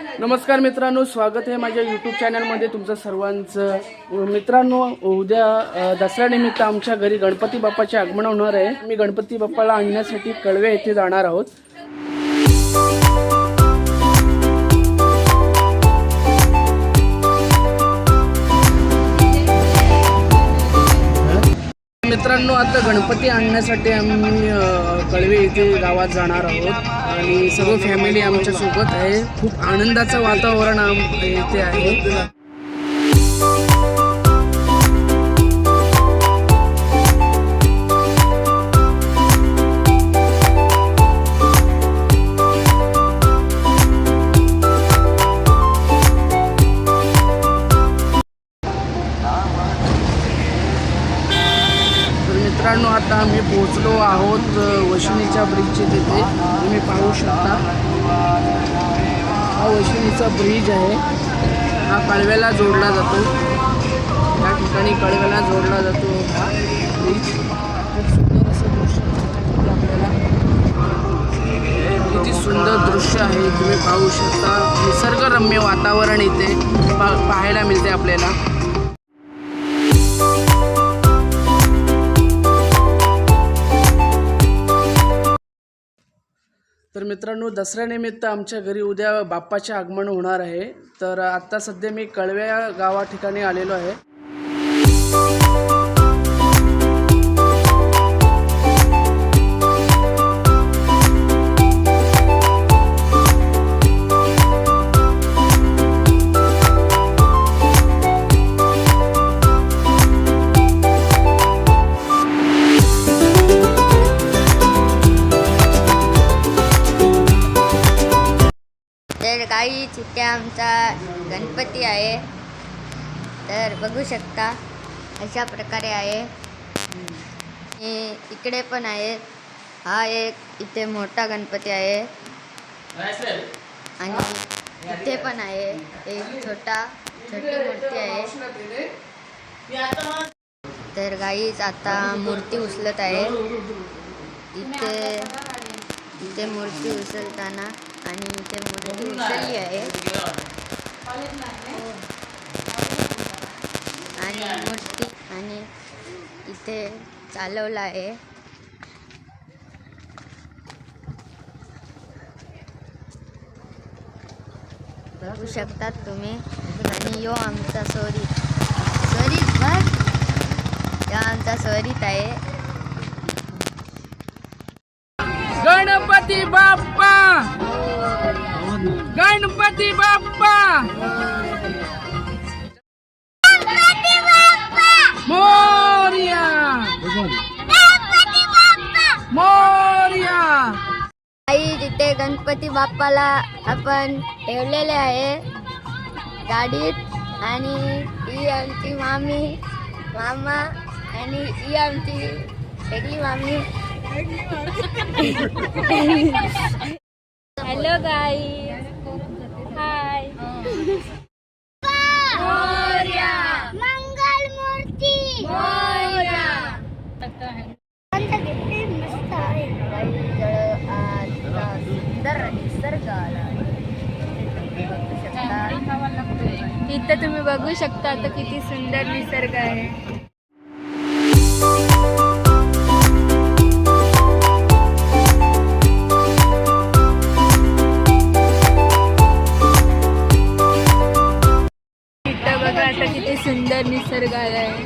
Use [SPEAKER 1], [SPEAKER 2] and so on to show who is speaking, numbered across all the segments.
[SPEAKER 1] नमस्कार मित्रांनो स्वागत आहे माझ्या यूट्यूब चॅनलमध्ये तुमचं सर्वांचं. मित्रांनो उद्या दसऱ्यानिमित्त आमच्या घरी गणपती बाप्पाचे आगमन होणार आहे. मी गणपती बाप्पाला आणण्यासाठी कळवे येथे जाणार आहोत. मित्रांनो आता गणपती आणण्यासाठी आम्ही कळवे येथे गावात जाणार आहोत. आणि सर्व फॅमिली आमच्यासोबत आहे. खूप आनंदाचं वातावरण आम येथे आहे. मित्रांनो आता आम्ही पोहोचलो आहोत वशिनीच्या ब्रिजचे तिथे. तुम्ही पाहू शकता. हा वशिनीचा ब्रिज आहे. हा कळव्याला जोडला जातो. या ठिकाणी कळव्याला जोडला जातो हा ब्रिज खूप सुंदर असं दृश्य आपल्याला. किती सुंदर दृश्य आहे. तुम्ही पाहू शकता. निसर्गरम्य वातावरण इथे पा पाहायला मिळते आपल्याला. तर मित्रांनो दसऱ्यानिमित्त आमच्या घरी उद्या बाप्पाचे आगमन होणार आहे. तर आत्ता सध्या मी कळव्या गावा ठिकाणी आलेलो आहे.
[SPEAKER 2] तर काही तिथे आमचा गणपती आहे. तर बघू शकता अशा प्रकारे आहे. इकडे पण आहे. हा एक इथे मोठा गणपती आहे. आणि इथे पण आहे. एक छोटा छोटी मूर्ती आहे. तर गाईच आता मूर्ती उचलत आहे. इथे इथे मूर्ती उचलताना आणि इथे मूर्ती उचलली आहे. आणि मूर्ती आणि इथे चालवलं आहे. बघू शकतात तुम्ही. आणि यो आमचा स्वरित स्वरित बघ या आमचा स्वरित आहे.
[SPEAKER 1] गणपती बाप्पा गणपती बाप्पा मोर्या मोर्या
[SPEAKER 2] आई तिथे गणपती बाप्पाला आपण ठेवलेले आहे गाडीत आणि ही आमची मामी मामा आणि ही आमची वेगळी मामी. हॅलो गाई मस्त आहे. सुंदर निसर्ग आला इथं तुम्ही बघू शकता आता किती सुंदर निसर्ग आहे. इथं बघा आता किती सुंदर निसर्ग आलाय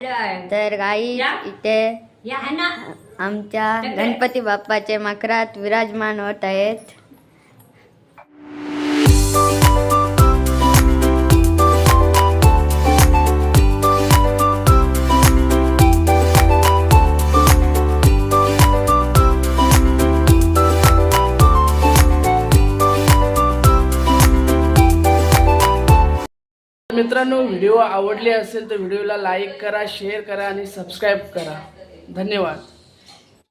[SPEAKER 2] तर गाई इथे आमच्या गणपती बाप्पाचे मकरात विराजमान होत आहेत.
[SPEAKER 1] मित्रांनो व्हिडिओ आवडले असेल तर व्हिडिओला लाईक करा शेअर करा आणि सबस्क्राईब करा. धन्यवाद.